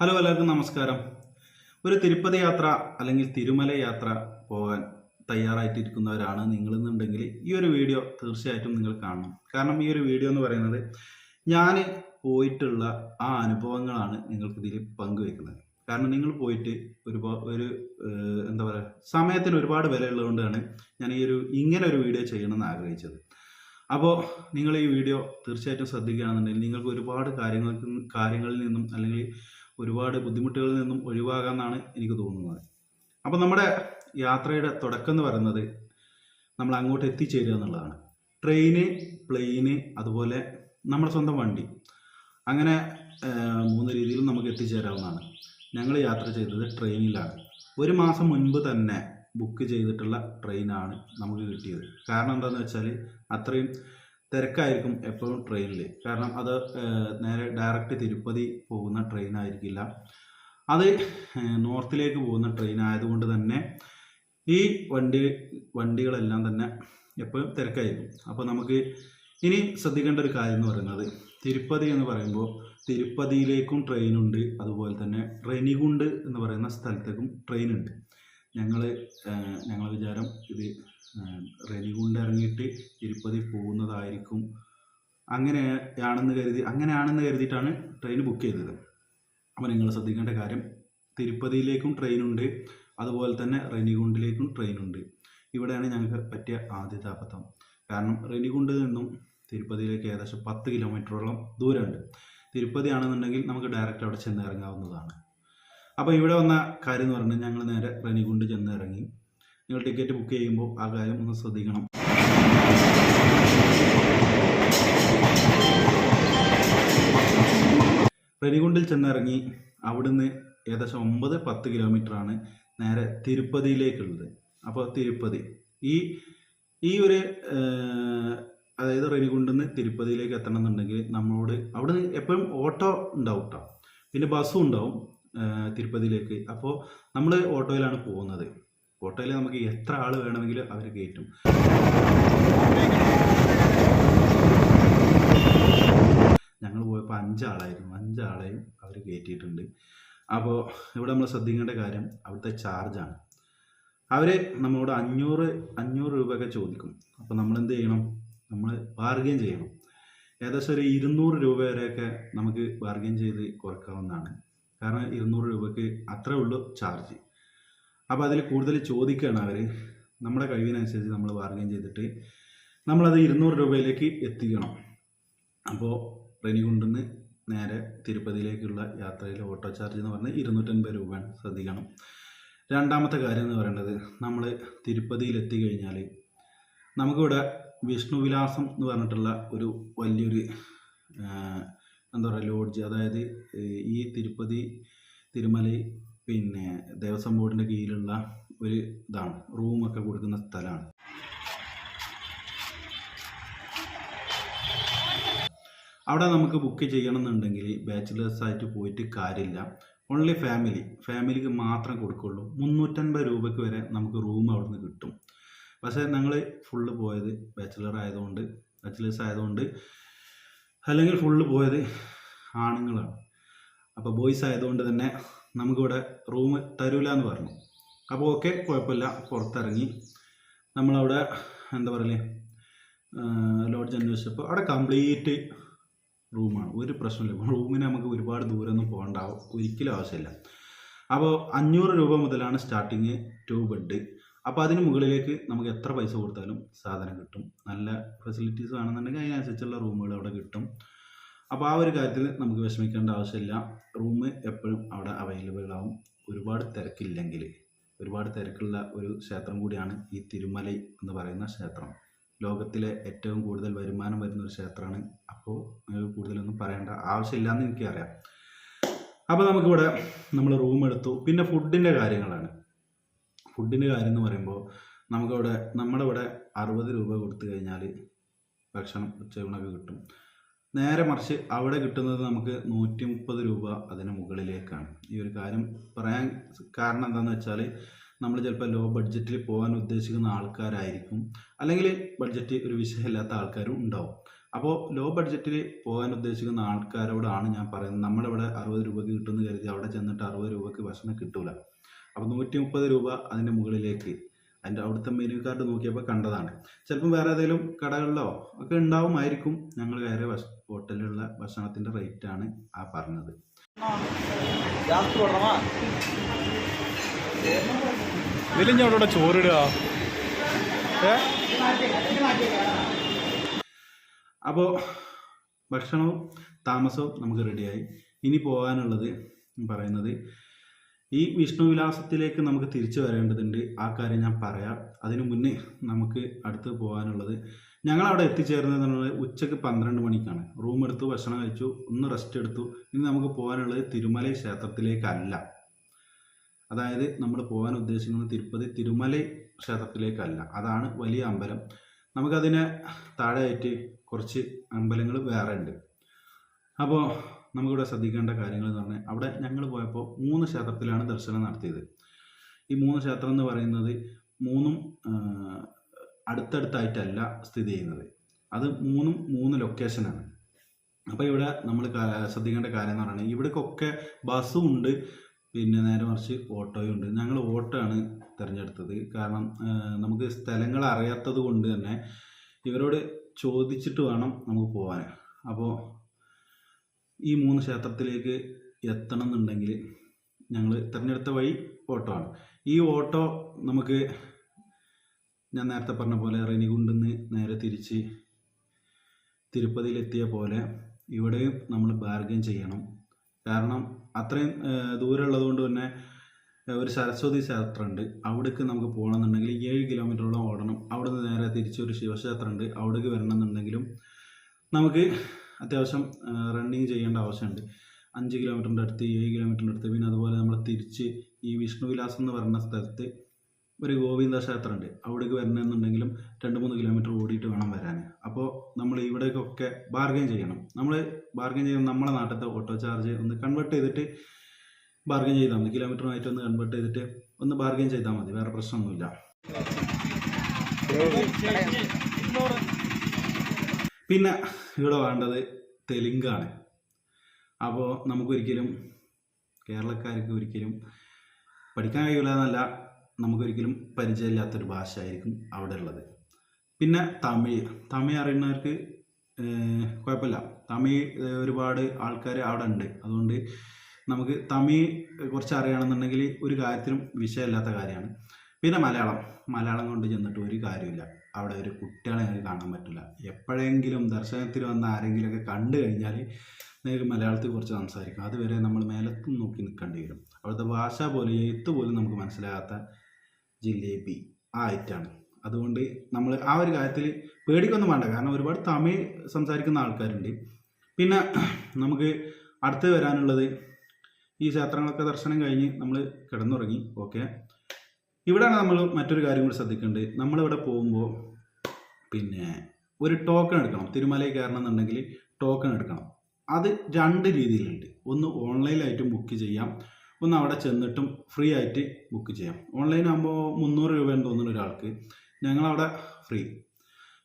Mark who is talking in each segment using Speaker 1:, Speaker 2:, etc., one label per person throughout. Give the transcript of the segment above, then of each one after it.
Speaker 1: Hello എല്ലാവർക്കും നമസ്കാരം. ഒരു തിരുപ്പതി യാത്ര അല്ലെങ്കിൽ തിരുമല യാത്ര പോകാൻ തയ്യാറായിട്ടിരിക്കുന്നവരാണ് നിങ്ങളെന്നുണ്ടെങ്കിൽ ഈ ഒരു വീഡിയോ തീർച്ചയായിട്ടും നിങ്ങൾ കാണണം. കാരണം ഈ ഒരു വീഡിയോ എന്ന് പറയുന്നത് ഞാൻ പോയിട്ടുള്ള ആ അനുഭവങ്ങളാണ് നിങ്ങൾക്ക് ഇതിൽ പങ്കുവെക്കുന്നത്. കാരണം നിങ്ങൾ പോയിട്ട് ഒരുപാട് ഒരു എന്താ പറയുക സമയത്തിന് ഒരുപാട് വില ഉള്ളതുകൊണ്ടാണ് ഞാൻ ഈ ഒരു ഇങ്ങനെ ഒരു വീഡിയോ ചെയ്യണമെന്ന് ആഗ്രഹിച്ചത്. അപ്പോൾ നിങ്ങൾ ഈ വീഡിയോ തീർച്ചയായിട്ടും ശ്രദ്ധിക്കുകയാണെന്നുണ്ടെങ്കിൽ നിങ്ങൾക്ക് ഒരുപാട് കാര്യങ്ങൾക്ക് കാര്യങ്ങളിൽ നിന്നും അല്ലെങ്കിൽ ഒരുപാട് ബുദ്ധിമുട്ടുകളിൽ നിന്നും ഒഴിവാകാമെന്നാണ് എനിക്ക് തോന്നുന്നത്. അപ്പോൾ നമ്മുടെ യാത്രയുടെ തുടക്കം എന്ന് പറയുന്നത് നമ്മൾ അങ്ങോട്ട് എത്തിച്ചേരുക എന്നുള്ളതാണ്. ട്രെയിന് പ്ലെയിന് അതുപോലെ നമ്മുടെ സ്വന്തം വണ്ടി. അങ്ങനെ മൂന്ന് രീതിയിലും നമുക്ക് എത്തിച്ചേരാവുന്നതാണ്. ഞങ്ങൾ യാത്ര ചെയ്തത് ട്രെയിനിലാണ്. ഒരു മാസം മുൻപ് തന്നെ ബുക്ക് ചെയ്തിട്ടുള്ള ട്രെയിനാണ് നമുക്ക് കിട്ടിയത്. കാരണം എന്താണെന്ന് വെച്ചാൽ അത്രയും തിരക്കായിരിക്കും എപ്പോഴും ട്രെയിനിൽ കാരണം അത് നേരെ ഡയറക്റ്റ് തിരുപ്പതി പോകുന്ന ട്രെയിൻ ആയിരിക്കില്ല. അത് നോർത്തിലേക്ക് പോകുന്ന ട്രെയിൻ ആയതുകൊണ്ട് തന്നെ ഈ വണ്ടി വണ്ടികളെല്ലാം തന്നെ എപ്പോഴും തിരക്കായിരിക്കും. അപ്പോൾ നമുക്ക് ഇനി ശ്രദ്ധിക്കേണ്ട ഒരു കാര്യം എന്ന് പറയുന്നത് തിരുപ്പതി എന്ന് പറയുമ്പോൾ തിരുപ്പതിയിലേക്കും ട്രെയിനുണ്ട് അതുപോലെ തന്നെ റെനിഗുണ്ട് എന്ന് പറയുന്ന സ്ഥലത്തേക്കും ട്രെയിനുണ്ട് ഞങ്ങൾ ഞങ്ങളെ വിചാരം ഇത് റെനി കൊണ്ടിറങ്ങിയിട്ട് തിരുപ്പതി പോകുന്നതായിരിക്കും. അങ്ങനെയാണെന്ന് കരുതി അങ്ങനെയാണെന്ന് കരുതിയിട്ടാണ് ട്രെയിൻ ബുക്ക് ചെയ്തത്. അപ്പോൾ നിങ്ങൾ ശ്രദ്ധിക്കേണ്ട കാര്യം തിരുപ്പതിയിലേക്കും ട്രെയിനുണ്ട് അതുപോലെ തന്നെ റെനിഗുണ്ടിലേക്കും ട്രെയിനുണ്ട്. ഇവിടെയാണ് ഞങ്ങൾക്ക് പറ്റിയ ആദ്യത്തെ അബദ്ധം. കാരണം റെനികുണ്ടിൽ നിന്നും തിരുപ്പതിയിലേക്ക് ഏകദേശം പത്ത് കിലോമീറ്ററോളം ദൂരമുണ്ട്. തിരുപ്പതി ആണെന്നുണ്ടെങ്കിൽ നമുക്ക് ഡയറക്റ്റ് അവിടെ ചെന്ന് ഇറങ്ങാവുന്നതാണ്. അപ്പോൾ ഇവിടെ വന്ന കാര്യം എന്ന് പറഞ്ഞാൽ ഞങ്ങൾ നേരെ റെനിഗുണ്ട് ചെന്ന് ഇറങ്ങി. നിങ്ങൾ ടിക്കറ്റ് ബുക്ക് ചെയ്യുമ്പോൾ ആ കാര്യം ഒന്ന് ശ്രദ്ധിക്കണം. റെനികുണ്ടിൽ ചെന്നിറങ്ങി അവിടുന്ന് ഏകദേശം ഒമ്പത് പത്ത് കിലോമീറ്ററാണ് നേരെ തിരുപ്പതിയിലേക്കുള്ളത്. അപ്പോൾ തിരുപ്പതി. ഈ ഈ ഒരു അതായത് റെനികുണ്ടിൽ നിന്ന് തിരുപ്പതിയിലേക്ക് എത്തണം എന്നുണ്ടെങ്കിൽ നമ്മളോട് അവിടെ എപ്പോഴും ഓട്ടോ ഉണ്ടാവും കേട്ടോ പിന്നെ ബസ്സും ഉണ്ടാവും. തിരുപ്പതിയിലേക്ക്. അപ്പോൾ നമ്മൾ ഓട്ടോയിലാണ് പോകുന്നത്. ഓട്ടോയിൽ നമുക്ക് എത്ര ആൾ വേണമെങ്കിലും അവർ കയറ്റും. ഞങ്ങൾ പോയപ്പോൾ അഞ്ചാളായിരുന്നു. അഞ്ചാളെയും അവർ കയറ്റിയിട്ടുണ്ട്. അപ്പോൾ ഇവിടെ നമ്മൾ ശ്രദ്ധിക്കേണ്ട കാര്യം അവിടുത്തെ ചാർജാണ്. അവർ നമ്മളോട് അഞ്ഞൂറ് അഞ്ഞൂറ് രൂപയൊക്കെ ചോദിക്കും. അപ്പോൾ നമ്മൾ എന്ത് ചെയ്യണം? നമ്മൾ ബാർഗെയിൻ ചെയ്യണം. ഏകദേശം ഒരു ഇരുന്നൂറ് രൂപ വരെയൊക്കെ നമുക്ക് ബാർഗെയിൻ ചെയ്ത് കുറക്കാവുന്നതാണ്. കാരണം ഇരുന്നൂറ് രൂപയ്ക്ക് അത്രേ ഉള്ളൂ ചാർജ് അപ്പോൾ അതിൽ കൂടുതൽ ചോദിക്കുകയാണ് അവർ നമ്മുടെ കഴിവിനനുസരിച്ച് നമ്മൾ ബാർഗൈൻ ചെയ്തിട്ട് നമ്മളത് ഇരുന്നൂറ് രൂപയിലേക്ക് എത്തിക്കണം. അപ്പോൾ റെനികുണ്ടിന്ന് നേരെ തിരുപ്പതിയിലേക്കുള്ള യാത്രയിലെ ഓട്ടോ ചാർജ് എന്ന് പറഞ്ഞാൽ ഇരുന്നൂറ്റൻപത് രൂപയാണ് ശ്രദ്ധിക്കണം. രണ്ടാമത്തെ കാര്യം എന്ന് പറയുന്നത് നമ്മൾ തിരുപ്പതിയിൽ എത്തിക്കഴിഞ്ഞാൽ നമുക്കിവിടെ വിഷ്ണുവിലാസം എന്ന് പറഞ്ഞിട്ടുള്ള ഒരു വലിയൊരു എന്താ പറയുക ലോഡ്ജ് അതായത് ഈ തിരുപ്പതി തിരുമല പിന്നെ ദേവസ്വം ബോർഡിന്റെ കീഴിലുള്ള ഒരു ഇതാണ് റൂമൊക്കെ കൊടുക്കുന്ന സ്ഥലമാണ്. അവിടെ നമുക്ക് ബുക്ക് ചെയ്യണമെന്നുണ്ടെങ്കിൽ ബാച്ചിലേഴ്സ് ആയിട്ട് പോയിട്ട് കാര്യമില്ല. ഓൺലി ഫാമിലി ഫാമിലിക്ക് മാത്രം കൊടുക്കുള്ളൂ. മുന്നൂറ്റൻപത് രൂപയ്ക്ക് വരെ നമുക്ക് റൂം അവിടെ നിന്ന് കിട്ടും. പക്ഷേ ഞങ്ങൾ ഫുള്ള് പോയത് ബാച്ചിലർ ആയതുകൊണ്ട് ബാച്ചിലേഴ്സ് ആയതുകൊണ്ട് അല്ലെങ്കിൽ ഫുള്ള് പോയത് ആണുങ്ങളാണ്. അപ്പോൾ ബോയ്സ് ആയതുകൊണ്ട് തന്നെ നമുക്കിവിടെ റൂം തരൂല എന്ന് പറഞ്ഞു. അപ്പോൾ ഓക്കെ കുഴപ്പമില്ല. പുറത്തിറങ്ങി. നമ്മളവിടെ എന്താ പറയലേ? ലോഡ്ജ് അന്വേഷിച്ചപ്പോൾ അവിടെ കംപ്ലീറ്റ് റൂമാണ് ഒരു പ്രശ്നമില്ല റൂമിന് നമുക്ക് ഒരുപാട് ദൂരമൊന്നും പോകേണ്ട ഒരിക്കലും ആവശ്യമില്ല. അപ്പോൾ അഞ്ഞൂറ് രൂപ മുതലാണ് സ്റ്റാർട്ടിങ് ടു ബെഡ് അപ്പോൾ അതിന് മുകളിലേക്ക് നമുക്ക് എത്ര പൈസ കൊടുത്താലും സാധനം കിട്ടും. നല്ല ഫെസിലിറ്റീസ് ആണെന്നുണ്ടെങ്കിൽ അതിനനുസരിച്ചുള്ള റൂമുകൾ അവിടെ കിട്ടും. അപ്പോൾ ആ ഒരു കാര്യത്തിൽ നമുക്ക് വിഷമിക്കേണ്ട ആവശ്യമില്ല. റൂം എപ്പോഴും അവിടെ അവൈലബിൾ ആവും. ഒരുപാട് തിരക്കില്ലെങ്കിൽ ഒരുപാട് തിരക്കുള്ള ഒരു ക്ഷേത്രം കൂടിയാണ് ഈ തിരുമല എന്ന് പറയുന്ന ക്ഷേത്രം. ലോകത്തിലെ ഏറ്റവും കൂടുതൽ വരുമാനം വരുന്ന ഒരു ക്ഷേത്രമാണ്. അപ്പോൾ കൂടുതലൊന്നും പറയേണ്ട ആവശ്യമില്ല എന്ന് എനിക്കറിയാം. അപ്പോൾ നമുക്കിവിടെ നമ്മൾ റൂം എടുത്തു. പിന്നെ ഫുഡിന്റെ കാര്യങ്ങളാണ്. ഫുഡിന്റെ കാര്യം എന്ന് പറയുമ്പോൾ നമുക്കവിടെ നമ്മുടെ ഇവിടെ അറുപത് രൂപ കൊടുത്തു കഴിഞ്ഞാൽ ഭക്ഷണം ഉച്ചയൂണൊക്കെ കിട്ടും. നേരെ മറിച്ച് അവിടെ കിട്ടുന്നത് നമുക്ക് നൂറ്റി മുപ്പത് രൂപ അതിന് മുകളിലേക്കാണ്. ഈ ഒരു കാര്യം പറയാൻ കാരണം എന്താണെന്ന് വെച്ചാൽ നമ്മൾ ചിലപ്പോൾ ലോ ബഡ്ജറ്റിൽ പോകാൻ ഉദ്ദേശിക്കുന്ന ആൾക്കാരായിരിക്കും. അല്ലെങ്കിൽ ബഡ്ജറ്റ് ഒരു വിഷയമില്ലാത്ത ആൾക്കാരും ഉണ്ടാവും. അപ്പോൾ ലോ ബഡ്ജറ്റിൽ പോകാൻ ഉദ്ദേശിക്കുന്ന ആൾക്കാരോടാണ് ഞാൻ പറയുന്നത്. നമ്മളിവിടെ അറുപത് രൂപയ്ക്ക് കിട്ടുമെന്ന് കരുതി അവിടെ ചെന്നിട്ട് അറുപത് രൂപയ്ക്ക് ഭക്ഷണം കിട്ടൂല. അപ്പോൾ നൂറ്റി മുപ്പത് രൂപ അതിന്റെ മുകളിലേക്ക് അതിന്റെ അവിടുത്തെ മെനു കാർഡ് നോക്കിയപ്പോൾ കണ്ടതാണ്. ചിലപ്പം വേറെ ഏതെങ്കിലും കടകളിലോ ഒക്കെ ഉണ്ടാവുമായിരിക്കും ഞങ്ങൾ വേറെ ഹോട്ടലിലുള്ള ഭക്ഷണത്തിന്റെ റേറ്റാണ് ആ പറഞ്ഞത്.
Speaker 2: ഇതിലിഞ്ഞവിടെ ചോറിടുക.
Speaker 1: അപ്പോൾ ഭക്ഷണവും താമസവും നമുക്ക് റെഡിയായി ഇനി പോകാനുള്ളത് പറയുന്നത് ഈ വിഷ്ണുവിലാസത്തിലേക്ക് നമുക്ക് തിരിച്ചു വരേണ്ടതുണ്ട്. ആ കാര്യം ഞാൻ പറയാം. അതിനു മുന്നേ നമുക്ക് അടുത്ത് പോകാനുള്ളത്. ഞങ്ങൾ അവിടെ എത്തിച്ചേർന്നത് ഉച്ചയ്ക്ക് പന്ത്രണ്ട് മണിക്കാണ്. റൂം എടുത്തു ഭക്ഷണം കഴിച്ചു ഒന്ന് റെസ്റ്റ് എടുത്തു. ഇനി നമുക്ക് പോകാനുള്ളത് തിരുമല ക്ഷേത്രത്തിലേക്കല്ല. അതായത് നമ്മൾ പോകാൻ ഉദ്ദേശിക്കുന്ന തിരുപ്പതി തിരുമല ക്ഷേത്രത്തിലേക്കല്ല. അതാണ് വലിയ അമ്പലം. നമുക്കതിനെ താഴെയായിട്ട് കുറച്ച് അമ്പലങ്ങൾ വേറെ ഉണ്ട്. അപ്പോൾ നമുക്കിവിടെ ശ്രദ്ധിക്കേണ്ട കാര്യങ്ങൾ എന്ന് പറഞ്ഞാൽ അവിടെ ഞങ്ങൾ പോയപ്പോൾ മൂന്ന് ക്ഷേത്രത്തിലാണ് ദർശനം നടത്തിയത്. ഈ മൂന്ന് ക്ഷേത്രം എന്ന് പറയുന്നത് മൂന്നും അടുത്തടുത്തായിട്ടല്ല സ്ഥിതി ചെയ്യുന്നത്. അത് മൂന്നും മൂന്ന് ലൊക്കേഷനാണ് അപ്പോൾ ഇവിടെ നമ്മൾ ശ്രദ്ധിക്കേണ്ട കാര്യം എന്ന് പറയുന്നത് ഇവിടേക്കൊക്കെ ബസ്സും ഉണ്ട്. പിന്നെ നേരെ മറിച്ച് ഓട്ടോയും ഉണ്ട്. ഞങ്ങൾ ഓട്ടോ ആണ് തിരഞ്ഞെടുത്തത്. കാരണം നമുക്ക് സ്ഥലങ്ങൾ അറിയാത്തത് കൊണ്ട് തന്നെ ഇവരോട് ചോദിച്ചിട്ട് വേണം നമുക്ക് പോകാൻ അപ്പോൾ ഈ മൂന്ന് ക്ഷേത്രത്തിലേക്ക് എത്തണം എന്നുണ്ടെങ്കിൽ ഞങ്ങൾ തിരഞ്ഞെടുത്ത വഴി ഓട്ടോ ആണ്. ഈ ഓട്ടോ നമുക്ക് ഞാൻ നേരത്തെ പറഞ്ഞ പോലെ റെനികുണ്ടെന്ന് നേരെ തിരിച്ച് തിരുപ്പതിയിലെത്തിയ പോലെ ഇവിടെയും നമ്മൾ ബാർഗൻ ചെയ്യണം. കാരണം അത്രയും ദൂരം ഉള്ളതുകൊണ്ട് തന്നെ ഒരു സരസ്വതി ക്ഷേത്രമുണ്ട്. അവിടേക്ക് നമുക്ക് പോകണമെന്നുണ്ടെങ്കിൽ ഏഴ് കിലോമീറ്ററോളം ഓടണം. അവിടെ നിന്ന് നേരെ തിരിച്ചൊരു ശിവക്ഷേത്രമുണ്ട്. അവിടേക്ക് വരണമെന്നുണ്ടെങ്കിലും നമുക്ക് അത്യാവശ്യം റണ്ണിങ് ചെയ്യേണ്ട ആവശ്യമുണ്ട്. അഞ്ച് കിലോമീറ്ററിന്റെ അടുത്ത് ഏഴ് കിലോമീറ്ററിന്റെ അടുത്ത് പിന്നെ അതുപോലെ നമ്മൾ തിരിച്ച് ഈ വിഷ്ണുവിലാസം എന്ന് പറയുന്ന സ്ഥലത്ത് ഒരു ഗോവിന്ദ ക്ഷേത്രം ഉണ്ട് അവിടേക്ക് വരണമെന്നുണ്ടെങ്കിലും രണ്ട് മൂന്ന് കിലോമീറ്റർ ഓടിയിട്ട് വേണം വരാൻ അപ്പോൾ നമ്മൾ ഇവിടേക്കൊക്കെ ബാർഗൈൻ ചെയ്യണം. നമ്മൾ ബാർഗൈൻ ചെയ്യുന്ന നമ്മളെ നാട്ടിലത്തെ ഓട്ടോ ചാർജ് ഒന്ന് കൺവേർട്ട് ചെയ്തിട്ട് ബാർഗൈൻ ചെയ്താൽ മതി. കിലോമീറ്ററുമായിട്ട് ഒന്ന് കൺവേർട്ട് ചെയ്തിട്ട് ഒന്ന് ബാർഗൈൻ ചെയ്താൽ മതി. വേറെ പ്രശ്നമൊന്നുമില്ല. പിന്നെ ഇവിടെ വേണ്ടത് തെലുങ്കാണ്. അപ്പോൾ നമുക്കൊരിക്കലും കേരളക്കാർക്ക് ഒരിക്കലും പഠിക്കാൻ കഴിയില്ല എന്നല്ല നമുക്കൊരിക്കലും പരിചയമില്ലാത്തൊരു ഭാഷ ആയിരിക്കും അവിടെ ഉള്ളത്. പിന്നെ തമിഴ്. തമിഴ് അറിയുന്നവർക്ക് കുഴപ്പമില്ല. തമിഴ് ഒരുപാട് ആൾക്കാർ അവിടെ ഉണ്ട്. അതുകൊണ്ട് നമുക്ക് തമിഴ് കുറച്ച് അറിയണമെന്നുണ്ടെങ്കിൽ ഒരു കാര്യത്തിലും വിഷയമില്ലാത്ത കാര്യമാണ്. പിന്നെ മലയാളം. മലയാളം കൊണ്ട് ചെന്നിട്ട് ഒരു കാര്യമില്ല അവിടെ ഒരു കുട്ടികളെ നിങ്ങൾക്ക് കാണാൻ പറ്റില്ല. എപ്പോഴെങ്കിലും ദർശനത്തിന് വന്ന ആരെങ്കിലുമൊക്കെ കണ്ടു കഴിഞ്ഞാൽ നിങ്ങൾക്ക് മലയാളത്തിൽ കുറച്ച് സംസാരിക്കും. അതുവരെ നമ്മൾ മേലത്തും നോക്കി നിൽക്കേണ്ടി വരും. അവിടുത്തെ ഭാഷ പോലും എഴുത്ത് പോലും നമുക്ക് മനസ്സിലാകാത്ത ജിലേബി ആ ഐറ്റാണ് അതുകൊണ്ട് നമ്മൾ ആ ഒരു കാര്യത്തിൽ പേടിക്കൊന്നും വേണ്ട. കാരണം ഒരുപാട് തമിഴ് സംസാരിക്കുന്ന ആൾക്കാരുണ്ട്. പിന്നെ നമുക്ക് അടുത്ത് വരാനുള്ളത് ഈ ക്ഷേത്രങ്ങളൊക്കെ ദർശനം കഴിഞ്ഞ് നമ്മൾ കിടന്നുറങ്ങി. ഓക്കെ. ഇവിടെയാണ് നമ്മൾ മറ്റൊരു കാര്യം കൂടി ശ്രദ്ധിക്കേണ്ടത്. നമ്മളിവിടെ പോകുമ്പോൾ പിന്നെ ഒരു ടോക്കൺ എടുക്കണം. തിരുമലയിൽ കയറണം എന്നുണ്ടെങ്കിൽ ടോക്കൺ എടുക്കണം. അത് രണ്ട് രീതിയിലുണ്ട്. ഒന്ന് ഓൺലൈനായിട്ടും ബുക്ക് ചെയ്യാം. ഒന്ന് അവിടെ ചെന്നിട്ടും ഫ്രീ ആയിട്ട് ബുക്ക് ചെയ്യാം. ഓൺലൈൻ ആകുമ്പോൾ മുന്നൂറ് രൂപയെന്ന് തോന്നുന്നു ഒരാൾക്ക് ഞങ്ങളവിടെ ഫ്രീ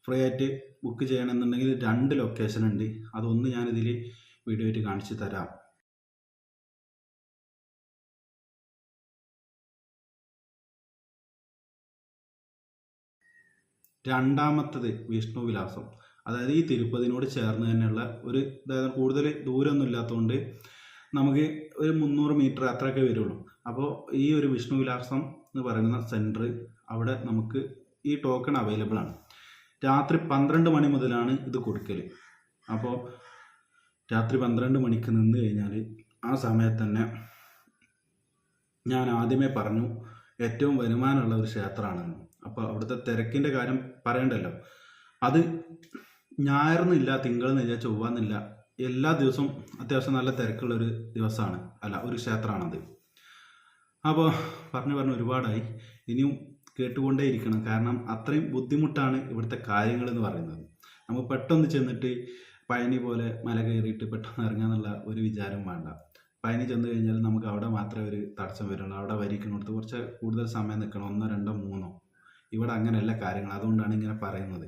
Speaker 1: ഫ്രീ ആയിട്ട് ബുക്ക് ചെയ്യണമെന്നുണ്ടെങ്കിൽ രണ്ട് ലൊക്കേഷൻ ഉണ്ട്. അതൊന്ന് ഞാനിതിൽ വീഡിയോ ആയിട്ട് കാണിച്ചു തരാം. രണ്ടാമത്തത് വിഷ്ണുവിലാസം. അതായത് ഈ തിരുപ്പതിനോട് ചേർന്ന് തന്നെയുള്ള ഒരു അതായത് കൂടുതൽ ദൂരമൊന്നും ഇല്ലാത്തതുകൊണ്ട് നമുക്ക് ഒരു മുന്നൂറ് മീറ്റർ അത്രയൊക്കെ വരുള്ളൂ. അപ്പോൾ ഈ ഒരു വിഷ്ണുവിലാസം എന്ന് പറയുന്ന സെന്റർ അവിടെ നമുക്ക് ഈ ടോക്കൺ അവൈലബിൾ ആണ്. രാത്രി പന്ത്രണ്ട് മണി മുതലാണ് ഇത് കൊടുക്കൽ. അപ്പോൾ രാത്രി പന്ത്രണ്ട് മണിക്ക് നിന്ന് കഴിഞ്ഞാൽ ആ സമയത്ത് തന്നെ ഞാൻ ആദ്യമേ പറഞ്ഞു ഏറ്റവും വരുമാനമുള്ള ഒരു ക്ഷേത്രമാണെന്ന് അപ്പോൾ അവിടുത്തെ തിരക്കിന്റെ കാര്യം പറയണ്ടല്ലോ. അത് ഞായറെന്നില്ല തിങ്കളെന്നില്ല ചൊവ്വാന്നില്ല എല്ലാ ദിവസവും അത്യാവശ്യം നല്ല തിരക്കുള്ളൊരു ദിവസമാണ്. അല്ല ഒരു ക്ഷേത്രമാണത്. അപ്പോൾ പറഞ്ഞു പറഞ്ഞു ഒരുപാടായി. ഇനിയും കേട്ടുകൊണ്ടേ ഇരിക്കണം. കാരണം അത്രയും ബുദ്ധിമുട്ടാണ് ഇവിടുത്തെ കാര്യങ്ങൾ എന്ന് പറയുന്നത്. നമുക്ക് പെട്ടെന്ന് ചെന്നിട്ട് പഴനി പോലെ മല കയറിയിട്ട് പെട്ടെന്ന് ഇറങ്ങാന്നുള്ള ഒരു വിചാരം വേണ്ട. പഴനി ചെന്ന് കഴിഞ്ഞാൽ നമുക്ക് അവിടെ മാത്രമേ ഒരു തടസ്സം വരുള്ളൂ അവിടെ വരിക്കുന്നിടത്ത് കുറച്ച് കൂടുതൽ സമയം നിൽക്കണം. ഒന്നോ രണ്ടോ മൂന്നോ. ഇവിടെ അങ്ങനെയല്ല കാര്യങ്ങൾ. അതുകൊണ്ടാണ് ഇങ്ങനെ പറയുന്നത്.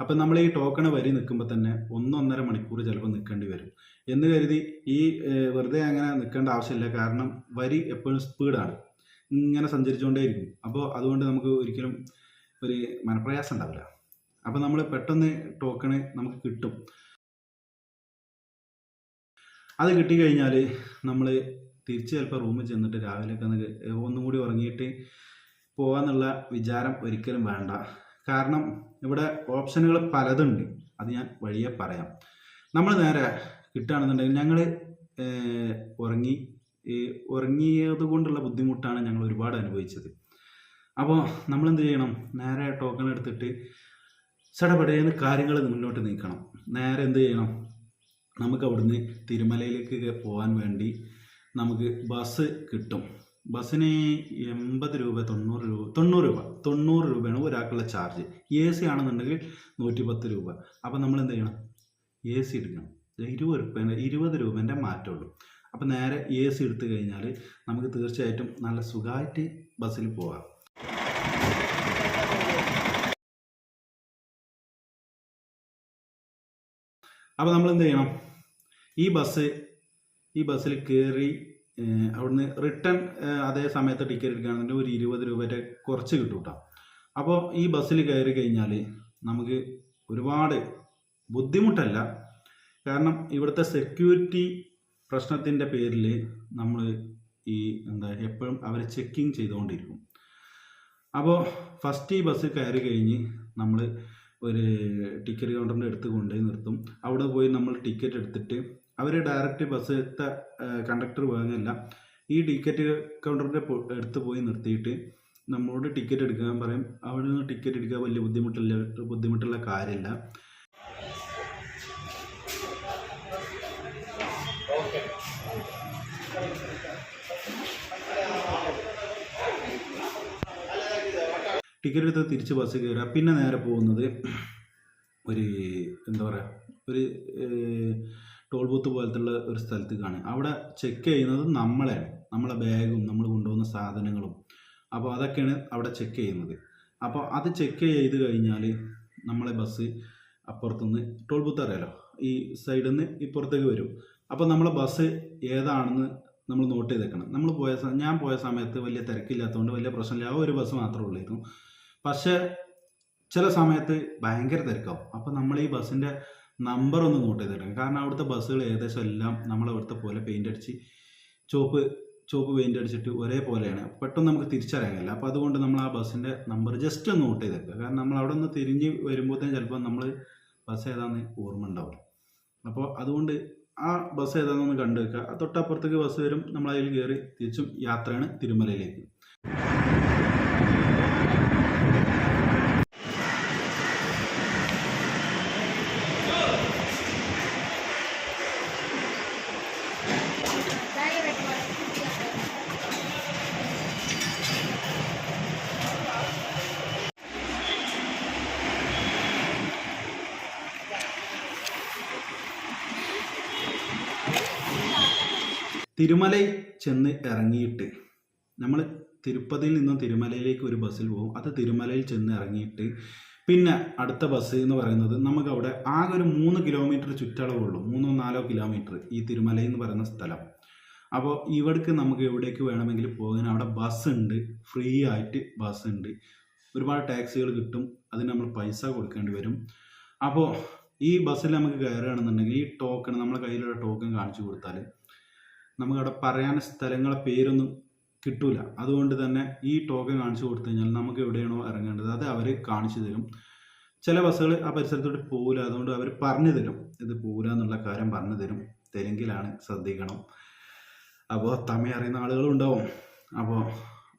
Speaker 1: അപ്പം നമ്മൾ ഈ ടോക്കൺ വരി നിൽക്കുമ്പോൾ തന്നെ ഒന്നൊന്നര മണിക്കൂർ ചിലപ്പോൾ നിൽക്കേണ്ടി വരും. എന്ന് കരുതി ഈ വെറുതെ അങ്ങനെ നിൽക്കേണ്ട ആവശ്യമില്ല. കാരണം വരി എപ്പോഴും സ്പീഡാണ് ഇങ്ങനെ സഞ്ചരിച്ചുകൊണ്ടേയിരിക്കും. അപ്പോൾ അതുകൊണ്ട് നമുക്ക് ഒരിക്കലും ഒരു മനപ്രയാസം ഉണ്ടാവില്ല. അപ്പോൾ നമ്മൾ പെട്ടെന്ന് ടോക്കണ് നമുക്ക് കിട്ടും. അത് കിട്ടിക്കഴിഞ്ഞാൽ നമ്മൾ തിരിച്ച് ചിലപ്പോൾ റൂമിൽ ചെന്നിട്ട് രാവിലെയൊക്കെ ഒന്നുകൂടി ഒന്നും കൂടി ഉറങ്ങിയിട്ട് പോകാന്നുള്ള വിചാരം ഒരിക്കലും വേണ്ട. കാരണം ഇവിടെ ഓപ്ഷനുകൾ പലതുണ്ട്. അത് ഞാൻ വഴിയെ പറയാം. നമ്മൾ നേരെ കിട്ടുകയാണെന്നുണ്ടെങ്കിൽ ഞങ്ങൾ ഉറങ്ങി ഉറങ്ങിയത് കൊണ്ടുള്ള ബുദ്ധിമുട്ടാണ് ഞങ്ങൾ ഒരുപാട് അനുഭവിച്ചത്. അപ്പോൾ നമ്മൾ എന്ത് ചെയ്യണം? നേരെ ടോക്കൺ എടുത്തിട്ട് ചടപടയെന്ന് കാര്യങ്ങൾ മുന്നോട്ട് നീക്കണം. നേരെ എന്ത് ചെയ്യണം? നമുക്ക് അവിടുന്ന് തിരുമലയിലേക്ക് പോകാൻ വേണ്ടി നമുക്ക് ബസ് കിട്ടും. ബസ്സിന് എൺപത് രൂപ തൊണ്ണൂറ് രൂപ തൊണ്ണൂറ് രൂപ തൊണ്ണൂറ് രൂപയാണ് ഒരാൾക്കുള്ള ചാർജ്. എ സി ആണെന്നുണ്ടെങ്കിൽ നൂറ്റി പത്ത് രൂപ. അപ്പം നമ്മൾ എന്ത് ചെയ്യണം? എ സി എടുക്കണം. ഇരുപത് രൂപേന്റെ ഇരുപത് രൂപേന്റെ മാറ്റമുള്ളൂ. അപ്പം നേരെ എ സി എടുത്തു കഴിഞ്ഞാൽ നമുക്ക് തീർച്ചയായിട്ടും നല്ല സുഖമായിട്ട് ബസ്സിൽ പോകാം. അപ്പോൾ നമ്മൾ എന്ത് ചെയ്യണം? ഈ ബസ് ഈ ബസ്സിൽ കയറി അവിടുന്ന് റിട്ടേൺ അതേ സമയത്ത് ടിക്കറ്റ് എടുക്കുകയാണെന്നുണ്ടെങ്കിൽ ഒരു ഇരുപത് രൂപയുടെ കുറച്ച് കിട്ടും കേട്ടോ അപ്പോൾ ഈ ബസ്സിൽ കയറി കഴിഞ്ഞാൽ നമുക്ക് ഒരുപാട് ബുദ്ധിമുട്ടല്ല. കാരണം ഇവിടുത്തെ സെക്യൂരിറ്റി പ്രശ്നത്തിന്റെ പേരിൽ നമ്മൾ ഈ എന്താ എപ്പോഴും അവർ ചെക്കിങ് ചെയ്തുകൊണ്ടിരിക്കും. അപ്പോൾ ഫസ്റ്റ് ഈ ബസ് കയറി കഴിഞ്ഞ് നമ്മൾ ഒരു ടിക്കറ്റ് കൗണ്ടറിന്റെ അടുത്ത് കൊണ്ടുപോയി നിർത്തും. അവിടെ പോയി നമ്മൾ ടിക്കറ്റ് എടുത്തിട്ട് അവർ ഡയറക്റ്റ് ബസ്സിലത്തെ കണ്ടക്ടർ വാങ്ങില്ല ഈ ടിക്കറ്റ് കൗണ്ടറിന്റെ അടുത്ത് പോയി നിർത്തിയിട്ട് നമ്മളോട് ടിക്കറ്റ് എടുക്കാൻ പറയും അവിടെ നിന്ന് ടിക്കറ്റ് എടുക്കാൻ വലിയ ബുദ്ധിമുട്ടില്ല ബുദ്ധിമുട്ടുള്ള കാര്യമില്ല ടിക്കറ്റ് എടുത്ത് തിരിച്ച് ബസ് കയറുക. പിന്നെ നേരെ പോകുന്നത് ഒരു എന്താ പറയുക ഒരു ടോൾ ബൂത്ത് പോലത്തുള്ള ഒരു സ്ഥലത്ത് കാണുക അവിടെ ചെക്ക് ചെയ്യുന്നത് നമ്മളെയാണ്. നമ്മളെ ബാഗും നമ്മൾ കൊണ്ടുപോകുന്ന സാധനങ്ങളും. അപ്പോൾ അതൊക്കെയാണ് അവിടെ ചെക്ക് ചെയ്യുന്നത്. അപ്പോൾ അത് ചെക്ക് ചെയ്ത് കഴിഞ്ഞാൽ നമ്മളെ ബസ് അപ്പുറത്തുനിന്ന് ടോൾ ബൂത്ത് അറിയാലോ? ഈ സൈഡിൽ നിന്ന് ഇപ്പുറത്തേക്ക് വരും. അപ്പോൾ നമ്മളെ ബസ് ഏതാണെന്ന് നമ്മൾ നോട്ട് ചെയ്തേക്കണം. നമ്മൾ പോയ ഞാൻ പോയ സമയത്ത് വലിയ തിരക്കില്ലാത്തതുകൊണ്ട് വലിയ പ്രശ്നമില്ല. ആ ഒരു ബസ് മാത്രമേ ഉള്ളായിരുന്നു. പക്ഷേ ചില സമയത്ത് ഭയങ്കര തിരക്കാവും. അപ്പോൾ നമ്മൾ ഈ ബസ്സിന്റെ നമ്പർ ഒന്ന് നോട്ട് ചെയ്തെടുക്കണം കാരണം അവിടുത്തെ ബസ്സുകൾ ഏകദേശം എല്ലാം നമ്മളവിടുത്തെ പോലെ പെയിന്റ് അടിച്ച് ചോപ്പ് ചോപ്പ് പെയിന്റ് അടിച്ചിട്ട് ഒരേപോലെയാണ്. പെട്ടെന്ന് നമുക്ക് തിരിച്ചറിയാനില്ല. അപ്പോൾ അതുകൊണ്ട് നമ്മൾ ആ ബസ്സിന്റെ നമ്പർ ജസ്റ്റ് ഒന്ന് നോട്ട് ചെയ്തേക്കുക കാരണം നമ്മൾ അവിടെ നിന്ന് തിരിഞ്ഞ് വരുമ്പോഴത്തേന് ചിലപ്പോൾ നമ്മൾ ബസ് ഏതാണെന്ന് ഓർമ്മ ഉണ്ടാവില്ല. അപ്പോൾ അതുകൊണ്ട് ആ ബസ് ഏതാണെന്നൊന്ന് കണ്ടു വെക്കുക. തൊട്ടപ്പുറത്തേക്ക് ബസ് വരും. നമ്മൾ അതിൽ കയറി തിരിച്ചും യാത്രയാണ് തിരുമലയിലേക്ക്. തിരുമലയിൽ ചെന്ന് ഇറങ്ങിയിട്ട് നമ്മൾ തിരുപ്പതിയിൽ നിന്നും തിരുമലയിലേക്ക് ഒരു ബസ്സിൽ പോകും. അത് തിരുമലയിൽ ചെന്ന് ഇറങ്ങിയിട്ട് പിന്നെ അടുത്ത ബസ് എന്ന് പറയുന്നത് നമുക്ക് അവിടെ ആകെ ഒരു മൂന്ന് കിലോമീറ്റർ ചുറ്റളവുള്ളൂ. മൂന്നോ നാലോ കിലോമീറ്റർ ഈ തിരുമല എന്ന് പറയുന്ന സ്ഥലം. അപ്പോൾ ഇവിടേക്ക് നമുക്ക് എവിടേക്ക് വേണമെങ്കിൽ പോകാൻ അവിടെ ബസ് ഉണ്ട് ഫ്രീ ആയിട്ട് ബസ് ഉണ്ട് ഒരുപാട് ടാക്സികൾ കിട്ടും. അതിന് നമ്മൾ പൈസ കൊടുക്കേണ്ടി വരും. അപ്പോൾ ഈ ബസ്സിൽ നമുക്ക് കയറുകയാണെന്നുണ്ടെങ്കിൽ ഈ ടോക്കൺ നമ്മളെ കയ്യിലുള്ള ടോക്കൺ കാണിച്ചു കൊടുത്താൽ നമുക്കവിടെ പറയാൻ സ്ഥലങ്ങളെ പേരൊന്നും കിട്ടൂല. അതുകൊണ്ട് തന്നെ ഈ ടോക്കൺ കാണിച്ചു കൊടുത്തു കഴിഞ്ഞാൽ നമുക്ക് എവിടെയാണോ ഇറങ്ങേണ്ടത് അത് അവർ കാണിച്ചു തരും. ചില ബസ്സുകൾ ആ പരിസരത്തോട്ട് പോകില്ല അതുകൊണ്ട് അവർ പറഞ്ഞു തരും. ഇത് പോകില്ല എന്നുള്ള കാര്യം പറഞ്ഞു തരും. തെലുങ്കിലാണ് ശ്രദ്ധിക്കണം. അപ്പോൾ തമിഴ് അറിയുന്ന ആളുകളും ഉണ്ടാവും. അപ്പോൾ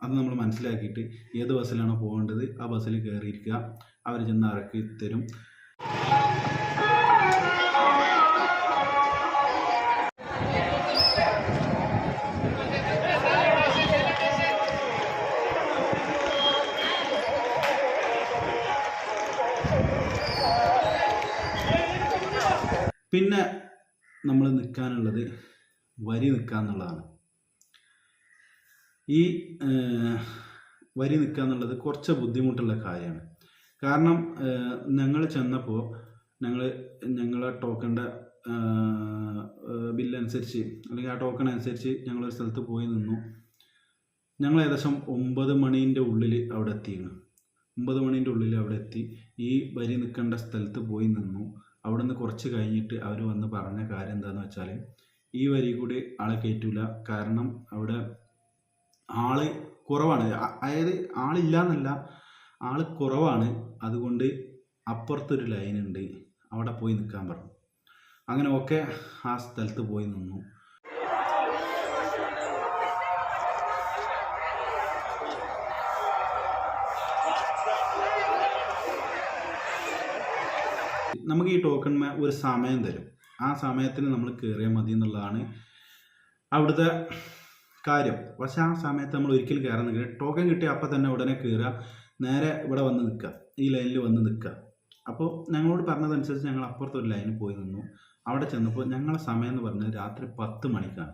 Speaker 1: അത് നമ്മൾ മനസ്സിലാക്കിയിട്ട് ഏത് ബസ്സിലാണോ പോകേണ്ടത് ആ ബസ്സിൽ കയറിയിരിക്കുക. അവർ ചെന്ന് ഇറക്കി തരും. പിന്നെ നമ്മൾ നിൽക്കാനുള്ളത് വരി നിൽക്കുക എന്നുള്ളതാണ്. ഈ വരി നിൽക്കുക എന്നുള്ളത് കുറച്ച് ബുദ്ധിമുട്ടുള്ള കാര്യമാണ്. കാരണം ഞങ്ങൾ ചെന്നപ്പോൾ ഞങ്ങൾ ഞങ്ങളെ ടോക്കണിന്റെ ബില്ലനുസരിച്ച് അല്ലെങ്കിൽ ആ ടോക്കൺ അനുസരിച്ച് ഞങ്ങളൊരു സ്ഥലത്ത് പോയി നിന്നു. ഞങ്ങൾ ഏകദേശം ഒമ്പത് മണീന്റെ ഉള്ളിൽ അവിടെ എത്തിയിരുന്നു. ഒമ്പത് മണീന്റെ ഉള്ളിൽ അവിടെ എത്തി. ഈ വരി നിൽക്കേണ്ട സ്ഥലത്ത് പോയി നിന്നു. അവിടെ നിന്ന് കുറച്ച് കഴിഞ്ഞിട്ട് അവർ വന്ന് പറഞ്ഞ കാര്യം എന്താണെന്ന് വെച്ചാൽ ഈ വരി കൂടി ആളെ കയറ്റൂല കാരണം അവിടെ ആൾ കുറവാണ്. അതായത് ആളില്ല എന്നല്ല ആൾ കുറവാണ്. അതുകൊണ്ട് അപ്പുറത്തൊരു ലൈനുണ്ട്. അവിടെ പോയി നിൽക്കാൻ പറഞ്ഞു. അങ്ങനെ ഒക്കെ ആ സ്ഥലത്ത് പോയി നിന്നു. നമുക്ക് ഈ ടോക്കൺ ഒരു സമയം തരും. ആ സമയത്തിന് നമ്മൾ കയറിയാൽ മതി എന്നുള്ളതാണ് അവിടുത്തെ കാര്യം. പക്ഷെ ആ സമയത്ത് നമ്മൾ ഒരിക്കലും കയറാൻ നിൽക്കുക ടോക്കൺ കിട്ടിയ അപ്പം തന്നെ ഉടനെ കയറുക നേരെ ഇവിടെ വന്ന് നിൽക്കുക. ഈ ലൈനിൽ വന്ന് നിൽക്കുക. അപ്പോൾ ഞങ്ങളോട് പറഞ്ഞതനുസരിച്ച് ഞങ്ങൾ അപ്പുറത്തൊരു ലൈനിൽ പോയി നിന്നു. അവിടെ ചെന്നപ്പോൾ ഞങ്ങളെ സമയം എന്ന് പറഞ്ഞത് രാത്രി പത്ത് മണിക്കാണ്.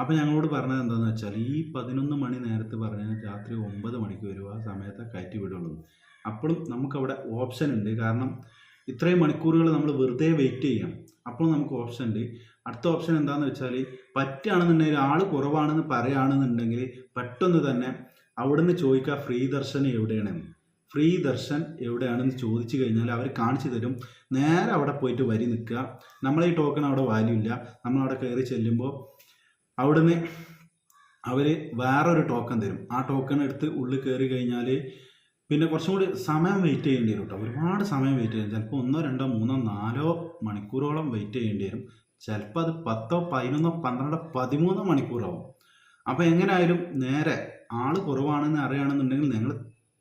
Speaker 1: അപ്പോൾ ഞങ്ങളോട് പറഞ്ഞത് എന്താണെന്ന് വെച്ചാൽ ഈ പതിനൊന്ന് മണി നേരത്തെ പറഞ്ഞാൽ രാത്രി ഒമ്പത് മണിക്ക് വരും ആ സമയത്തെ കയറ്റി വിടുള്ളൂ അപ്പോഴും നമുക്കവിടെ ഓപ്ഷൻ ഉണ്ട്. കാരണം ഇത്രയും മണിക്കൂറുകൾ നമ്മൾ വെറുതെ വെയിറ്റ് ചെയ്യാം അപ്പോൾ നമുക്ക് ഓപ്ഷൻ ഉണ്ട്. അടുത്ത ഓപ്ഷൻ എന്താണെന്ന് വെച്ചാൽ പറ്റുകയാണെന്നുണ്ടെങ്കിൽ ആൾ കുറവാണെന്ന് പറയുകയാണെന്നുണ്ടെങ്കിൽ പെട്ടെന്ന് തന്നെ അവിടുന്ന് ചോദിക്കുക ഫ്രീ ദർശൻ എവിടെയാണെന്ന് ഫ്രീ ദർശൻ എവിടെയാണെന്ന് ചോദിച്ചു കഴിഞ്ഞാൽ അവർ കാണിച്ചു തരും. നേരെ അവിടെ പോയിട്ട് വരി നിൽക്കുക. നമ്മളെ ഈ ടോക്കൺ അവിടെ വാല്യൂ ഇല്ല. നമ്മൾ അവിടെ കയറി ചെല്ലുമ്പോൾ അവിടുന്ന് അവർ വേറൊരു ടോക്കൺ തരും. ആ ടോക്കൺ എടുത്ത് ഉള്ളിൽ കയറി കഴിഞ്ഞാൽ പിന്നെ കുറച്ചും കൂടി സമയം വെയിറ്റ് ചെയ്യേണ്ടി വരും കേട്ടോ ഒരുപാട് സമയം വെയിറ്റ് ചെയ്യും ചിലപ്പോൾ ഒന്നോ രണ്ടോ മൂന്നോ നാലോ മണിക്കൂറോളം വെയിറ്റ് ചെയ്യേണ്ടി വരും. ചിലപ്പോൾ അത് പത്തോ പതിനൊന്നോ പന്ത്രണ്ടോ പതിമൂന്നോ മണിക്കൂറാവും. അപ്പോൾ എങ്ങനെയായാലും നേരെ ആൾ കുറവാണെന്ന് അറിയുകയാണെന്നുണ്ടെങ്കിൽ നിങ്ങൾ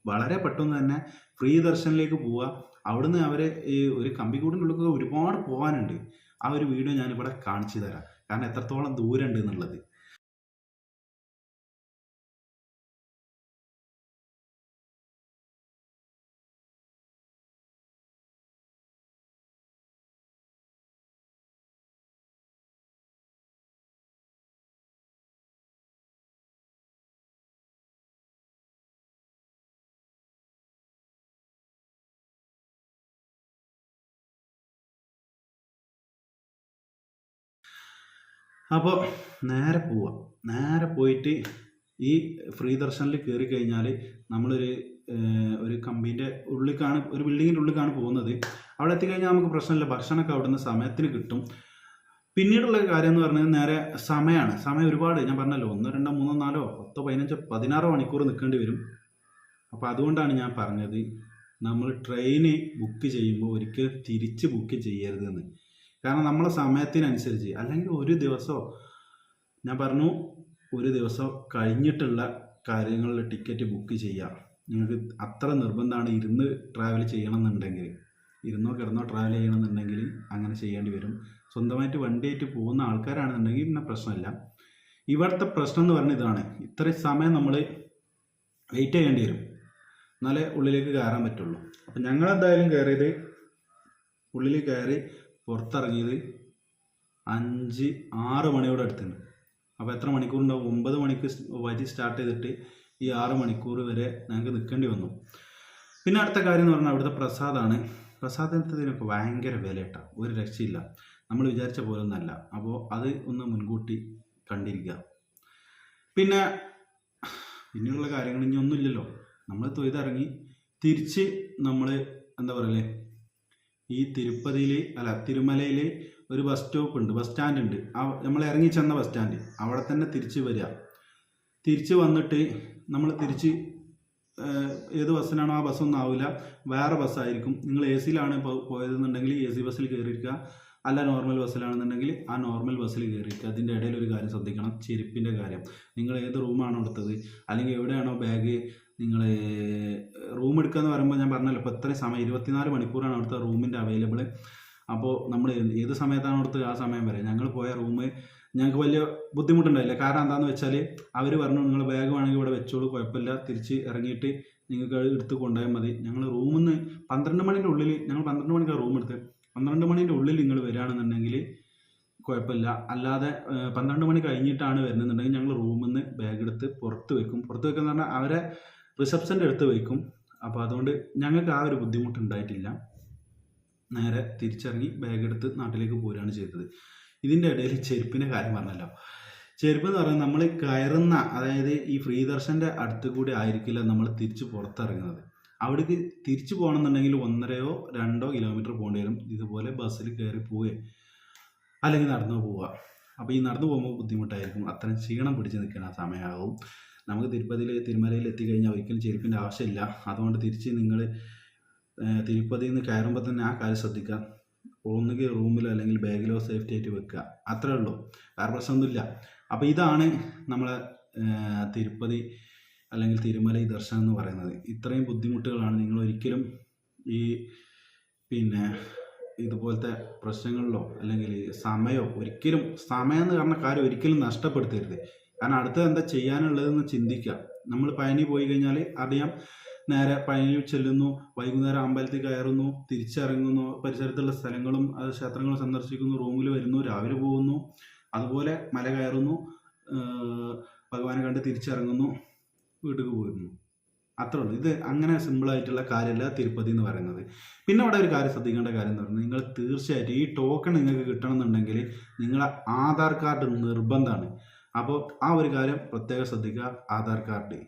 Speaker 1: വളരെ പെട്ടെന്ന് തന്നെ ഫ്രീ ദർശനിലേക്ക് പോവുക. അവിടുന്ന് അവർ ഈ ഒരു കമ്പിക്കൂടിനുള്ളിൽ ഒരുപാട് പോകാനുണ്ട്. ആ ഒരു വീഡിയോ ഞാനിവിടെ കാണിച്ചു തരാം. കാരണം എത്രത്തോളം ദൂരമുണ്ട് എന്നുള്ളത്. അപ്പോൾ നേരെ പോവുക നേരെ പോയിട്ട് ഈ ഫ്രീ ദർശനിൽ കയറി കഴിഞ്ഞാൽ നമ്മളൊരു ഒരു കമ്പീന്റെ ഉള്ളിലേക്കാണ് ഒരു ബിൽഡിങ്ങിന്റെ ഉള്ളിലേക്കാണ് പോകുന്നത്. അവിടെ എത്തിക്കഴിഞ്ഞാൽ നമുക്ക് പ്രശ്നമില്ല. ഭക്ഷണമൊക്കെ അവിടുന്ന് സമയത്തിന് കിട്ടും. പിന്നീടുള്ള കാര്യം എന്ന് പറഞ്ഞാൽ നേരെ സമയമാണ് സമയം ഒരുപാട്. ഞാൻ പറഞ്ഞല്ലോ ഒന്നോ രണ്ടോ മൂന്നോ നാലോ പത്തോ പതിനഞ്ചോ പതിനാറോ മണിക്കൂർ നിൽക്കേണ്ടി വരും. അപ്പോൾ അതുകൊണ്ടാണ് ഞാൻ പറഞ്ഞത് നമ്മൾ ട്രെയിന് ബുക്ക് ചെയ്യുമ്പോൾ ഒരിക്കലും തിരിച്ച് ബുക്ക് ചെയ്യരുതെന്ന്. കാരണം നമ്മളെ സമയത്തിനനുസരിച്ച് അല്ലെങ്കിൽ ഒരു ദിവസമോ ഞാൻ പറഞ്ഞു ഒരു ദിവസം കഴിഞ്ഞിട്ടുള്ള കാര്യങ്ങളിൽ ടിക്കറ്റ് ബുക്ക് ചെയ്യാം നിങ്ങൾക്ക് അത്ര നിർബന്ധമാണ് ഇരുന്ന് ട്രാവൽ ചെയ്യണമെന്നുണ്ടെങ്കിൽ. ഇരുന്നോ കിടന്നോ ട്രാവൽ ചെയ്യണമെന്നുണ്ടെങ്കിൽ അങ്ങനെ ചെയ്യേണ്ടി വരും. സ്വന്തമായിട്ട് വണ്ടിയായിട്ട് പോകുന്ന ആൾക്കാരാണെന്നുണ്ടെങ്കിൽ പിന്നെ പ്രശ്നമില്ല. ഇവിടുത്തെ പ്രശ്നം എന്ന് പറഞ്ഞ ഇതാണ്. ഇത്ര സമയം നമ്മൾ വെയിറ്റ് ചെയ്യേണ്ടി വരും. എന്നാലേ ഉള്ളിലേക്ക് കയറാൻ പറ്റുള്ളൂ. അപ്പം ഞങ്ങൾ എന്തായാലും കയറിയത് ഉള്ളിൽ കയറി പുറത്തിറങ്ങിയത് അഞ്ച് ആറ് മണിയോടെ അടുത്തുണ്ട്. അപ്പോൾ എത്ര മണിക്കൂറുണ്ടാവും ഒമ്പത് മണിക്ക് വരി സ്റ്റാർട്ട് ചെയ്തിട്ട് ഈ ആറ് മണിക്കൂർ വരെ ഞങ്ങൾക്ക് നിൽക്കേണ്ടി വന്നു. പിന്നെ അടുത്ത കാര്യം എന്ന് പറഞ്ഞാൽ അവിടുത്തെ പ്രസാദമാണ് പ്രസാദത്തിനൊക്കെ ഭയങ്കര വില കേട്ടോ ഒരു രക്ഷയില്ല. നമ്മൾ വിചാരിച്ച പോലെ ഒന്നല്ല അപ്പോൾ അത് ഒന്ന് മുൻകൂട്ടി കണ്ടിരിക്കുക പിന്നെ പിന്നെയുള്ള കാര്യങ്ങൾ ഇനി ഒന്നുമില്ലല്ലോ. നമ്മൾ തൊയ്തിറങ്ങി തിരിച്ച് നമ്മൾ എന്താ പറയലേ ഈ തിരുപ്പതിയിൽ അല്ല തിരുമലയിൽ ഒരു ബസ് സ്റ്റോപ്പ് ഉണ്ട് ബസ് സ്റ്റാൻഡ് ഉണ്ട്. ആ നമ്മൾ ഇറങ്ങി ചെന്ന ബസ് സ്റ്റാൻഡ് അവിടെ തന്നെ തിരിച്ച് വരിക. തിരിച്ച് വന്നിട്ട് നമ്മൾ തിരിച്ച് ഏത് ബസ്സിനാണോ ആ ബസ്സൊന്നും ആവില്ല വേറെ ബസ്സായിരിക്കും നിങ്ങൾ എ സിയിലാണ് പോയതെന്നുണ്ടെങ്കിൽ എ സി ബസ്സിൽ കയറിയിരിക്കുക അല്ല നോർമൽ ബസ്സിലാണെന്നുണ്ടെങ്കിൽ ആ നോർമൽ ബസ്സിൽ കയറിയിരിക്കുക അതിന്റെ ഇടയിൽ ഒരു കാര്യം ശ്രദ്ധിക്കണം. ചെരുപ്പിന്റെ കാര്യം. നിങ്ങൾ ഏത് റൂമാണോ എടുത്തത്? അല്ലെങ്കിൽ എവിടെയാണോ ബാഗ് നിങ്ങൾ റൂം എടുക്കുക എന്ന് പറയുമ്പോൾ ഞാൻ പറഞ്ഞല്ലോ ഇപ്പോൾ ഇത്രയും സമയം ഇരുപത്തിനാല് മണിക്കൂറാണ് അവിടുത്തെ റൂമിന്റെ അവൈലബിൾ അപ്പോൾ നമ്മൾ ഏത് സമയത്താണ് അവിടുത്തെ ആ സമയം വരെ? ഞങ്ങൾ പോയ റൂം ഞങ്ങൾക്ക് വലിയ ബുദ്ധിമുട്ടുണ്ടായില്ല. കാരണം എന്താണെന്ന് വെച്ചാൽ അവർ പറഞ്ഞു നിങ്ങൾ ബാഗ് വേണമെങ്കിൽ ഇവിടെ വെച്ചോളൂ കുഴപ്പമില്ല തിരിച്ച് ഇറങ്ങിയിട്ട് നിങ്ങൾക്ക് എടുത്ത് കൊണ്ടുപോയാൽ മതി. ഞങ്ങൾ റൂമിൽ നിന്ന് പന്ത്രണ്ട് മണിന്റെ ഉള്ളിൽ ഞങ്ങൾ പന്ത്രണ്ട് മണിക്കാണ് റൂം എടുത്ത്. പന്ത്രണ്ട് മണിന്റെ ഉള്ളിൽ നിങ്ങൾ വരികയാണെന്നുണ്ടെങ്കിൽ കുഴപ്പമില്ല. അല്ലാതെ പന്ത്രണ്ട് മണി കഴിഞ്ഞിട്ടാണ് വരുന്നതെന്നുണ്ടെങ്കിൽ ഞങ്ങൾ റൂമിൽ നിന്ന് ബാഗ് എടുത്ത് പുറത്ത് വെക്കും. പുറത്ത് വെക്കുന്ന പറഞ്ഞാൽ അവരെ റിസപ്ഷന്റെ അടുത്ത് വയ്ക്കും. അപ്പോൾ അതുകൊണ്ട് ഞങ്ങൾക്ക് ആ ഒരു ബുദ്ധിമുട്ട് ഉണ്ടായിട്ടില്ല നേരെ തിരിച്ചിറങ്ങി ബാഗ് എടുത്ത് നാട്ടിലേക്ക് പോരുകയാണ് ചെയ്തത്. ഇതിന്റെ ഇടയിൽ ചെരുപ്പിന്റെ കാര്യം പറഞ്ഞല്ലോ. ചെരുപ്പ് എന്ന് പറയുന്നത് നമ്മൾ കയറുന്ന അതായത് ഈ ഫ്രീദർശന്റെ അടുത്ത് കൂടി ആയിരിക്കില്ല നമ്മൾ തിരിച്ച് പുറത്തിറങ്ങുന്നത്. അവിടേക്ക് തിരിച്ചു പോകണമെന്നുണ്ടെങ്കിൽ ഒന്നരയോ രണ്ടോ കിലോമീറ്റർ പോകേണ്ടി വരും. ഇതുപോലെ ബസ്സിൽ കയറി പോവുക അല്ലെങ്കിൽ നടന്നു പോവുക. അപ്പോൾ ഈ നടന്നു പോകുമ്പോൾ ബുദ്ധിമുട്ടായിരിക്കും. അത്രയും ക്ഷീണം പിടിച്ച് നിൽക്കുന്ന സമയമാകും നമുക്ക് തിരുപ്പതിയിൽ തിരുമലയിൽ എത്തിക്കഴിഞ്ഞാൽ ഒരിക്കലും ചെരുപ്പിന്റെ ആവശ്യമില്ല. അതുകൊണ്ട് തിരിച്ച് നിങ്ങൾ തിരുപ്പതിയിൽ നിന്ന് കയറുമ്പോൾ തന്നെ ആ കാര്യം ശ്രദ്ധിക്കുക. ഒന്നുകിൽ റൂമിലോ അല്ലെങ്കിൽ ബാഗിലോ സേഫ്റ്റി ആയിട്ട് വെക്കുക. അത്രേ ഉള്ളൂ. വേറെ പ്രശ്നമൊന്നുമില്ല. അപ്പോൾ ഇതാണ് നമ്മളെ തിരുപ്പതി അല്ലെങ്കിൽ തിരുമലൈ ദർശനം എന്ന് പറയുന്നത്. ഇത്രയും ബുദ്ധിമുട്ടുകളാണ് നിങ്ങൾ ഒരിക്കലും ഈ പിന്നെ ഇതുപോലത്തെ പ്രശ്നങ്ങളിലോ അല്ലെങ്കിൽ സമയമോ ഒരിക്കലും സമയം എന്ന് പറഞ്ഞ കാര്യം ഒരിക്കലും നഷ്ടപ്പെടുത്തരുത്. കാരണം അടുത്തത് എന്താ ചെയ്യാനുള്ളതെന്ന് ചിന്തിക്കാം നമ്മൾ പയനി പോയി കഴിഞ്ഞാൽ അറിയാം നേരെ പഴനി ചെല്ലുന്നു വൈകുന്നേരം അമ്പലത്തിൽ കയറുന്നു തിരിച്ചിറങ്ങുന്നു പരിസരത്തുള്ള സ്ഥലങ്ങളും അത് ക്ഷേത്രങ്ങളും സന്ദർശിക്കുന്നു റൂമിൽ വരുന്നു രാവിലെ പോകുന്നു അതുപോലെ മല കയറുന്നു ഭഗവാനെ കണ്ട് തിരിച്ചിറങ്ങുന്നു വീട്ടിലേക്ക് പോയിരുന്നു അത്രേ ഉള്ളൂ. ഇത് അങ്ങനെ സിമ്പിളായിട്ടുള്ള കാര്യമല്ല തിരുപ്പതി എന്ന് പറയുന്നത്. പിന്നെ അവിടെ ഒരു കാര്യം ശ്രദ്ധിക്കേണ്ട കാര്യം എന്ന് പറഞ്ഞാൽ നിങ്ങൾ തീർച്ചയായിട്ടും ഈ ടോക്കൺ നിങ്ങൾക്ക് കിട്ടണമെന്നുണ്ടെങ്കിൽ നിങ്ങളെ ആധാർ കാർഡ് നിർബന്ധമാണ്. അപ്പോൾ ആ ഒരു കാര്യം പ്രത്യേകം ശ്രദ്ധിക്കുക ആധാർ കാർഡ്